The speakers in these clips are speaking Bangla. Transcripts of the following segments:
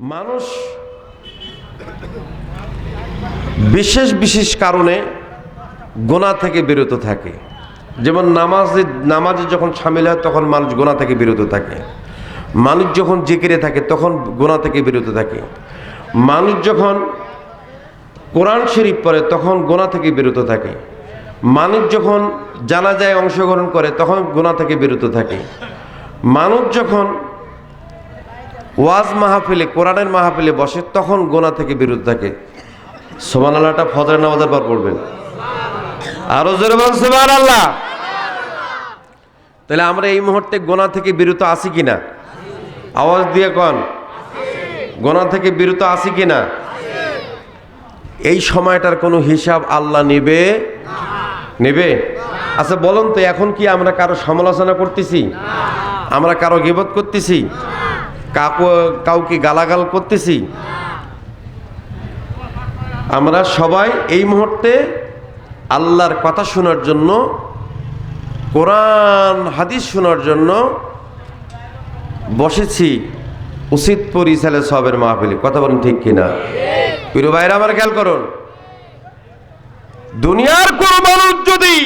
মানুষ বিশেষ বিশেষ কারণে গোনা থেকে বিরত থাকে। যেমন নামাজে নামাজে যখন সামিল হয়, তখন মানুষ গোনা থেকে বিরত থাকে। মানুষ যখন জিকিরে থাকে, তখন গোনা থেকে বিরত থাকে। মানুষ যখন কোরআন শরীফ পড়ে, তখন গোনা থেকে বিরত থাকে। মানুষ যখন জানাজায় অংশগ্রহণ করে, তখন গোনা থেকে বিরত থাকে। মানুষ যখন ওয়াজ মাহফিলে, কোরআনের মাহফিলে বসে তখন গোনা থেকে বিরত থাকে। সোমান আল্লাহটা ফজরের নামাজের পর পড়বেন। আরও জোরে বল সোমান আল্লাহ তাহলে আমরা এই মুহূর্তে গোনা থেকে বিরত আছি কিনা আওয়াজ দিয়ে কন। গোনা থেকে বিরত আছি কিনা এই সময়টার কোনো হিসাব আল্লাহ নেবে? নেবে? আচ্ছা বলুন তো, এখন কি আমরা কারও সমালোচনা করতেছি? আমরা কারও গিবত করতেছি? কাকু কাউকে গালাগাল করতেছি। আমরা সবাই এই মুহূর্তে আল্লাহর কথা শোনার জন্য, কোরআন, হাদিস শোনার জন্য বসেছি উচিত পরিচালে সবের মাহফিলে। কথা বলেন ঠিক কিনা? প্রিয় ভাইরা আমার খেয়াল করুন। দুনিয়ার কোন মানুষ যদি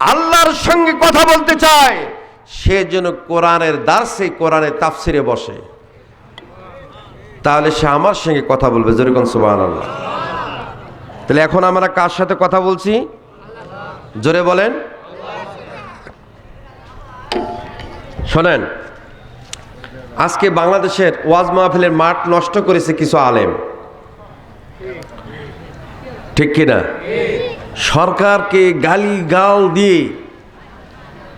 আল্লাহর সঙ্গে কথা বলতে চায় সে যেন কোরআনের দার্সে কোরআনের তাফসিরে বসে। তাহলে সে আমার সঙ্গে কথা বলবে যেরকম সুবাহ আল্লাহ তাহলে এখন আমরা কার সাথে কথা বলছি? জোরে বলেন। শোনেন, আজকে বাংলাদেশের ওয়াজ মাহফিলের মাঠ নষ্ট করেছে কিছু আলেম। ঠিক কিনা? সরকারকে গালি গাল দিয়ে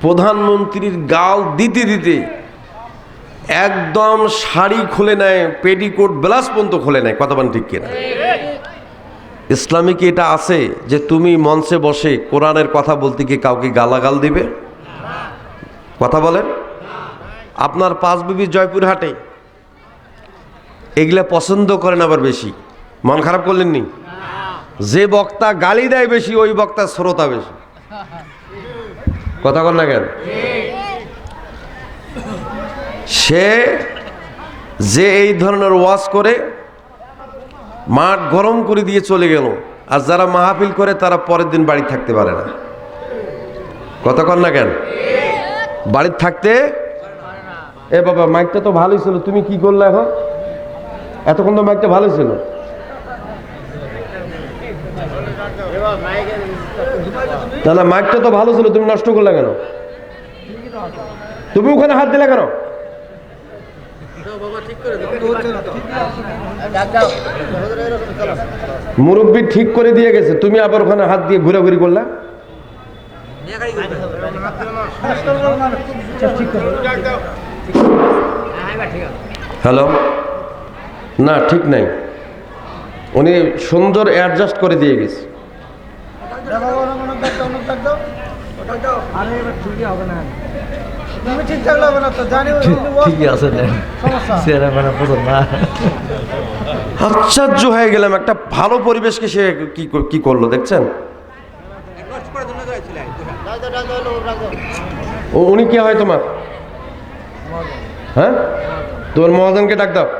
প্রধানমন্ত্রীর গাল দিতে দিতে একদম শাড়ি খুলে নেয়, পেটিকোট ব্লাস পর্যন্ত খুলে নেয়, কথা বলেন ঠিক কিনা? ইসলামিক এটা আছে যে তুমি মঞ্চে বসে কোরআনের কথা বলতে গিয়ে কাউকে গালাগাল দিবে? কথা বলেন। আপনার পাঁচ বিবি জয়পুরহাটে এগুলা পছন্দ করেন আবার বেশি। মন খারাপ করলেন নি যে বক্তা গালি দেয় বেশি, ওই বক্তার শ্রোতা বেশি। কথা বল না কেন? সে যে এই ধরনের ওয়াজ করে, মাঠ গরম করে দিয়ে চলে গেল, আর যারা মাহফিল করে তারা পরের দিন বাড়ি থাকতে পারে না। কথা কর না কেন? বাড়ির থাকতে? এ বাবা, মাইকটা তো ভালোই ছিল, তুমি কি করলে এখন? এতক্ষণ তো মাইকটা ভালোই ছিল। না মাইকটা তো ভালো ছিল, তুমি নষ্ট করলে কেন? তুমি ওখানে হাত দিলে কেন? মুরব্বী ঠিক করে দিয়ে গেছে, তুমি আবার ওখানে হাত দিয়ে ঘুরাঘুরি করলা? হ্যালো? না, ঠিক নাই। উনি সুন্দর অ্যাডজাস্ট করে দিয়ে গেছে। আছে আশ্চর্য হয়ে গেলাম, একটা ভালো পরিবেশকে সে কি কর- কি করল, দেখছেন? উনি কে হয় তোমার? হ্যাঁ? তোমার মহাজনকে ডাক দাও বেশি বুঝেছিল তোমার ঠিক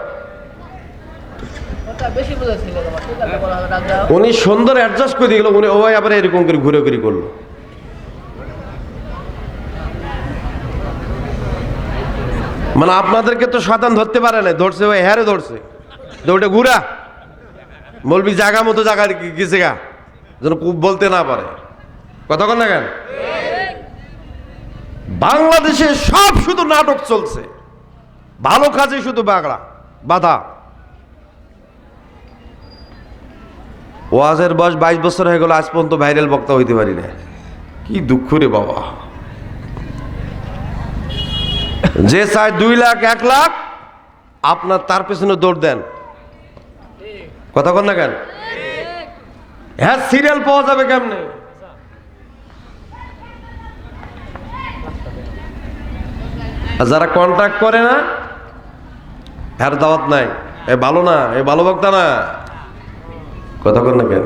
আছে বলা হবে ডাক দাও উনি সুন্দর অ্যাডজাস্ট করে দিয়ে উনি ও আবার এরকম করে ঘুরে ঘুরে করল। মানে আপনাদেরকে তো শতান ধরতে পারে না, ধরছে ওই হ্যারে ধরছে। দৌড়ে ঘুরা। বলবি জায়গা মতো জায়গা গেছে গা। যেন বলতে না পারে। কতক্ষণ না কেন? বাংলাদেশে সব শুধু নাটক চলছে। ভালো কাজে শুধু বাগড়া, বাধা। ওয়াজের বয়স বাইশ বছর হয়ে গেল, আজ পর্যন্ত ভাইরাল বক্তা হইতে পারি না কি দুঃখ রে বাবা। যে চায় দুই লাখ, এক লাখ, আপনার তার পেছনে দৌড় দেন। কথা কন না কেন? হ্যাঁ সিরিয়াল পাওয়া যাবে কেমনে? যারা কন্ট্রাক্ট করে না, হ্যার দাওয়াত নাই। এ ভালো না, এ ভালো বক্তা না। কথা বল না কেন?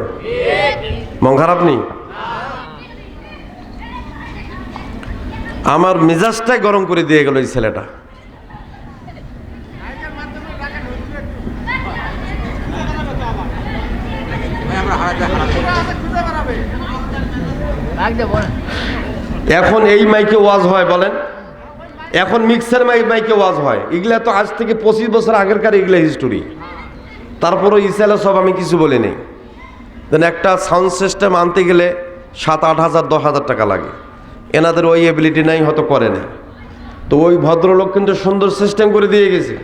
মন খারাপ নেই আমার মেজাজটাই গরম করে দিয়ে গেল এই ছেলেটা। এখন এই মাইকে ওয়াজ হয়, বলেন। এখন মিক্সার মাইকে ওয়াজ হয়। এগুলা তো আজ থেকে পঁচিশ বছর আগেরকার এগুলা হিস্টোরি তারপরও ইসালে সব আমি কিছু বলি নেই। দেন একটা সাউন্ড সিস্টেম আনতে গেলে সাত, আট হাজার, দশ হাজার টাকা লাগে। এনাদের ওই এবিলিটি নাই, হয়তো করে না তো ওই ভদ্রলোক কিন্তু সুন্দর সিস্টেম করে দিয়ে গেছে।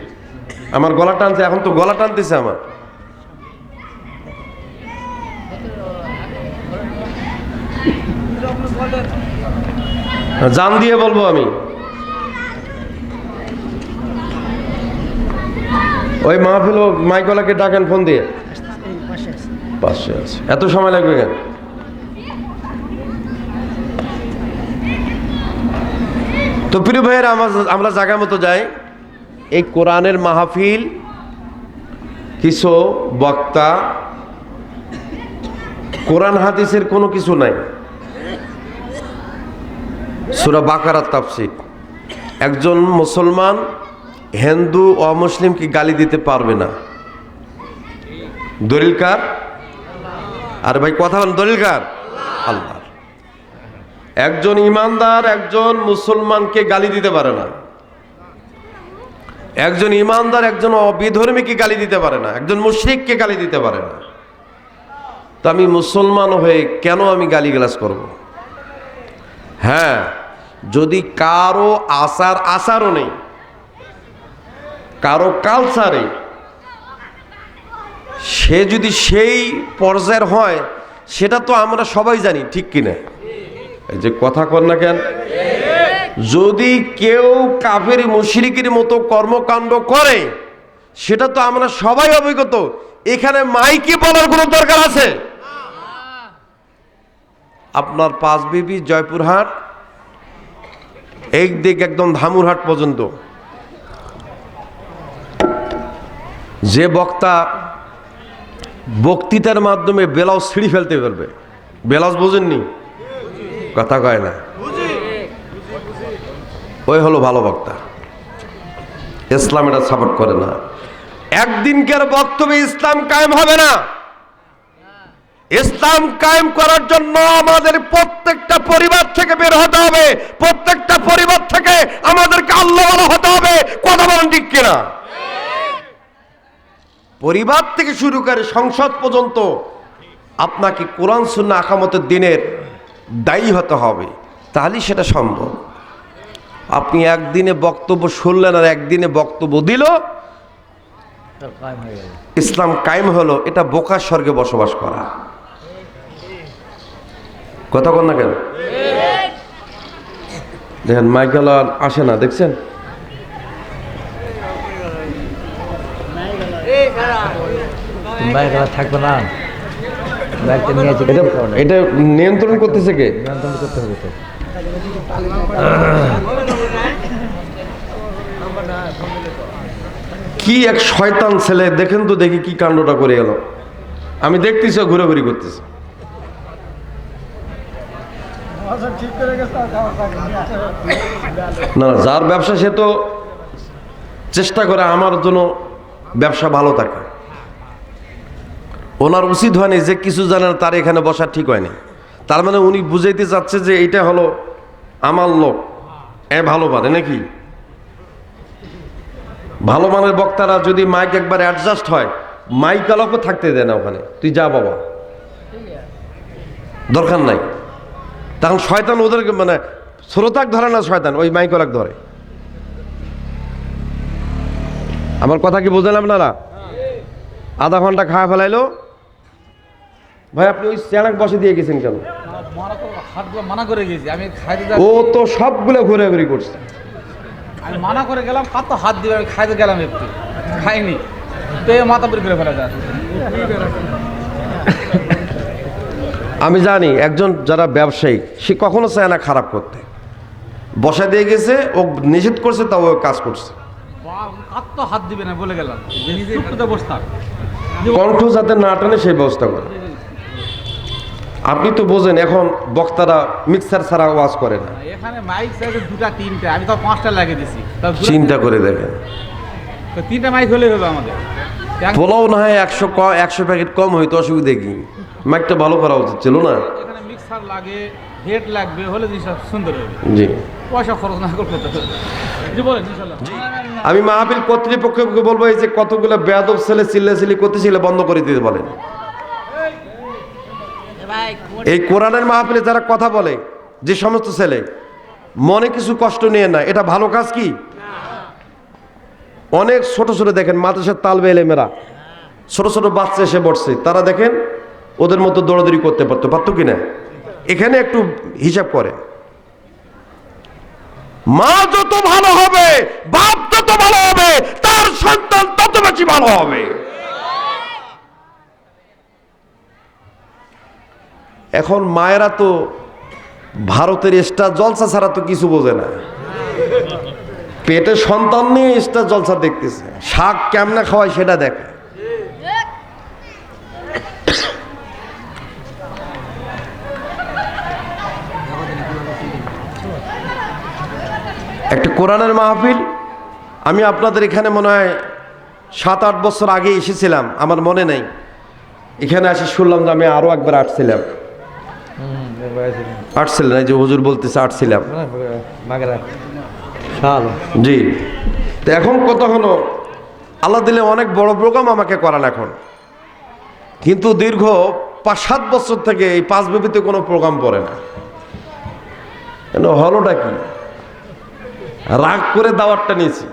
আমার গলা টানছে, এখন তো গলা টানতেছে আমার। জান দিয়ে বলব আমি। ওই মাহফিল ও মাইকলাকে ডাকেন, ফোন দিয়ে। পাশে আছে। এত সময় লাগবে কেন? তো প্রিয় ভাইয়ের, আমার জায়গা মতো যাই। এই কোরআনের মাহফিল কিছু বক্তা, কোরআন হাদিসের কোনো কিছু নাই। সুরা বাকারাত তাফসির। একজন মুসলমান হিন্দু অমুসলিমকে গালি দিতে পারবে না? দলিল কার? আর ভাই, কথা বলেন, দলিল কার? আল্লাহ। একজন ইমানদার, একজন মুসলমানকে গালি দিতে পারে না। একজন ইমানদার, একজন অবিধর্মীকে গালি দিতে পারে না। একজন মুশরিককে গালি দিতে পারে না। তো আমি মুসলমান হয়ে কেন আমি গালিগালাজ করব? হ্যাঁ যদি কারও আসার আচারও নেই কারও কালচারে সে যদি সেই পর্যায়ের হয়, সেটা তো আমরা সবাই জানি, ঠিক কিনা যে কথা কর না কেন? যদি কেউ কাফের, মুশরিকের মতো কর্মকাণ্ড করে, সেটা তো আমরা সবাই অভিজ্ঞত এখানে মাইকে বলার কোনো দরকার আছে? আপনার পাঁচ বিবি জয়পুরহাট এই দিক একদম ধামুরহাট পর্যন্ত। যে বক্তা বক্তৃতার মাধ্যমে বেলাউজ ছিঁড়ি ফেলতে পারবে। বেলাউজ বোঝেননি? কথা কয় না। ওই হলো ভালো বক্তা। ইসলাম এটা সাপোর্ট করে না। একদিনকার বক্তব্যে ইসলাম কায়েম হবে না। ইসলাম কায়েম করার জন্য আমাদের প্রত্যেকটা পরিবার থেকে বের হতে হবে। প্রত্যেকটা পরিবার থেকে আমাদেরকে আল্লাহ হতে হবে। কথা বলেন ঠিক কিনা? পরিবার থেকে শুরু করে সংসদ পর্যন্ত আপনাকে কোরআন সুন্না আকামতের দিনের দায়ী হতে হবে। তাহলেই সেটা সম্ভব। আপনি একদিনে বক্তব্য শুনলেন আর একদিনে বক্তব্য দিল, ইসলাম কায়েম হলো, এটা বোকার স্বর্গে বসবাস করা। কথা কন না কেন? দেখেন, মাইকেল আসে না, দেখছেন? থাকবে না। বাইকটা নিয়ে এটা এটা নিয়ন্ত্রণ করতেছে কে? নিয়ন্ত্রণ করতে হবে তো। কি এক শয়তান ছেলে দেখেন তো দেখি কি কাণ্ডটা করে গেল। আমি দেখতেছি ঘোরাঘুরি করতেছে। না যার ব্যবসা সে তো চেষ্টা করে আমার জন্য ব্যবসা ভালো থাকে। ওনার উচিত হয়নি যে কিছু জানে না তার এখানে বসা ঠিক হয়নি। তার মানে উনি বুঝাইতে চাচ্ছে যে এইটা হলো আমার লোক। এ ভালো পারে নাকি? ভালো মানের বক্তারা যদি মাইক একবার অ্যাডজাস্ট হয় মাইক আলোকও থাকতে দেয় না ওখানে। তুই যা বাবা। দরকার নাই। তখন শয়তান ওদেরকে মানে শ্রোতাক ধরে না শয়তান, ওই মাইকলাক ধরে। আমার কথা কি বুঝলেন আপনারা? আধা ঘণ্টা খাওয়া ফেলাইলো? ভাই আপনি ওই চেনাক বসে দিয়ে গেছেন কেন? মানা করে মানা গেছি আমি ও তো সবগুলো ঘোরাঘুরি করছে। আমি মানা করে গেলাম কার হাত দিবে আমি খাইতে গেলাম একটু খাইনি তো মাথা বের করে ফেলা যায় আমি জানি একজন যারা ব্যবসায়ী সে কখনো চায় না খারাপ করতে। বসা দিয়ে গেছে ও নিষেধ করছে তাও ও কাজ করছে। হাত দিবে না বলে গেলাম। কণ্ঠ যাতে না টানে সেই ব্যবস্থা করে। আপনি তো বোঝেন এখন বক্তারা মিক্সার ছাড়া ওয়াজ করে না। এখানে মাইক আছে দুটা তিনটা। আমি তো পাঁচটা লাগিয়ে দিছি। চিন্তা করে দেখেন তো তিনটা মাইক হলে হলো আমাদের। পোলাও না হয় একশো ক একশো প্যাকেট কম হইতো অসুবিধা কি? মাইকটা ভালো করা উচিত ছিল না? এখানে মিক্সার লাগে হেড লাগবে হলে জিনিসটা সুন্দর হবে। জি। পয়সা খরচ না করতে হবে জি বলেন ইনশাল্লাহ আমি মাহফিল কর্তৃপক্ষকে বলব এই যে কতগুলো বেয়াদব ছেলে চিল্লাচিল্লি করতেছিল বন্ধ করে দিতে বলেন। এই কোরআনের মাহফিলে যারা কথা বলে, যে সমস্ত ছেলে, মনে কিছু কষ্ট নিয়ে না এটা ভালো কাজ কি? অনেক ছোট ছোট দেখেন, মাদ্রাসার তালবে এলেমেরা, ছোট ছোট বাচ্চা এসে বসছে, তারা দেখেন ওদের মতো দৌড়াদৌড়ি করতে পারতো পারতো কিনা? এখানে একটু হিসাব করে। মা যত ভালো হবে, বাপ যত ভালো হবে, তার সন্তান তত বেশি ভালো হবে। এখন মায়েরা তো ভারতের স্টার জলসা ছাড়া তো কিছু বোঝে না। পেটে সন্তান নিয়ে স্টার জলসা দেখতেছে। শাক কেমনে খাওয়ায় সেটা দেখে। একটা কোরআনের মাহফিল। আমি আপনাদের এখানে মনে হয় সাত, আট বছর আগে এসেছিলাম, আমার মনে নেই। এখানে এসে শুনলাম যে আমি আরও একবার আসছিলাম। আসছিলেন এই যে হুজুর বলতেছে আসছিলাম জি। তো এখন কথা হলো আল্লাহ দিলে অনেক বড় প্রোগ্রাম আমাকে করান এখন। কিন্তু দীর্ঘ পাঁচ সাত বছর থেকে এই পাঁচ বিবিতে কোনো প্রোগ্রাম পড়ে না। কেন হলোটা কি? রাগ করে দাওয়াতটা নিয়েছি।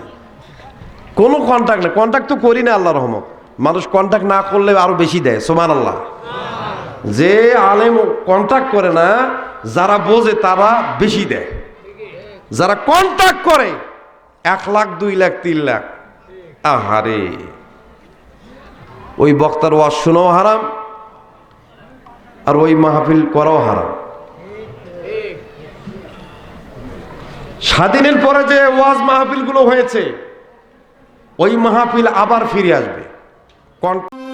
কোনো কন্ট্যাক্ট নেই কন্ট্যাক্ট তো করি না আল্লাহ রহমত। মানুষ কন্ট্যাক্ট না করলে আরও বেশি দেয় সোমান আল্লাহ যে আলেম কন্ট্যাক্ট করে না, যারা বোঝে তারা বেশি দেয়। যারা কন্ট্যাক্ট করে, এক লাখ, দুই লাখ, তিন লাখ। আহারে। ওই বক্তার ওয়াজ শোনাও হারাম, আর ওই মাহফিল করাও হারাম। স্বাধীনের পরে যে ওয়াজ মাহফিলগুলো হয়েছে, ওই মাহফিল আবার ফিরে আসবে। কন-